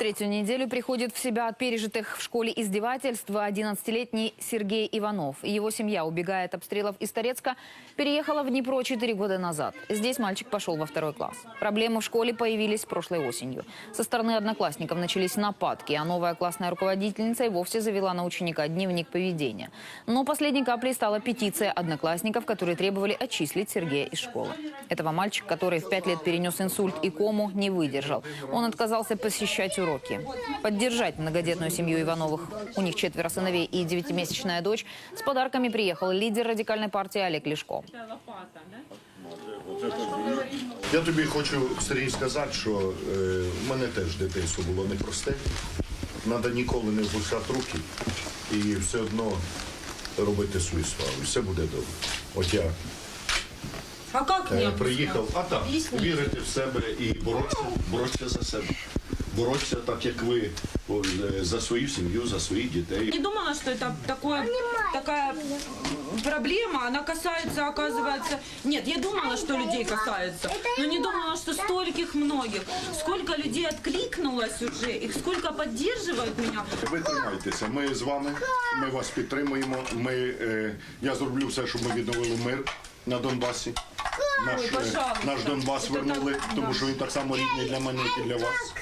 Третью неделю приходит в себя от пережитых в школе издевательства 11-летний Сергей Иванов. Его семья, убегая от обстрелов из Торецка, переехала в Днепро 4 года назад. Здесь мальчик пошел во второй класс. Проблемы в школе появились прошлой осенью. Со стороны одноклассников начались нападки, а новая классная руководительница и вовсе завела на ученика дневник поведения. Но последней каплей стала петиция одноклассников, которые требовали отчислить Сергея из школы. Этого мальчик, который в пять лет перенес инсульт и кому, не выдержал. Он отказался посещать уроки. Поддержать многодетную семью Ивановых, у них четверо сыновей и девятимесячная дочь, с подарками приехал лидер радикальной партии Олег Лешко. Я тобі хочу, Сергій, сказати, що е, в мене теж дитинство було непросте. Треба ніколи не впускати руки і все одно робити свою справу. Все буде добре. От я А как е, приїхав, а так, вірити в себе і боротися, боротися за себе. Боротися так, як ви е, за свою сім'ю, за своїх дітей. Не думала, что это такое, такая проблема, она касается, оказывается... Нет, я думала, что людей касается, но не думала, что стольких многих. Сколько людей откликнулось уже, и сколько поддерживают меня. Ви тримайтеся. Ми з вами, ми вас підтримуємо. Ми, е, я зроблю все, щоб ми відновили мир на Донбасі. Наш, Ой, е, пожалуйста. наш Донбас вернули, так, тому да. що він так само рідний для мене, як і для вас.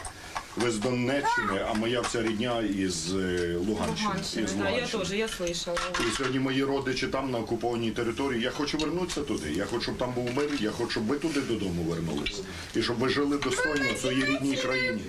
Ви з Донеччини, а моя вся рідня із е, Луганщини. Із да, я теж, я слышала. І сьогодні мої родичі там на окупованій території. Я хочу вернутися туди. Я хочу, щоб там був мир. Я хочу, щоб ви туди додому вернулися. І щоб ви жили достойно в своїй рідній країні.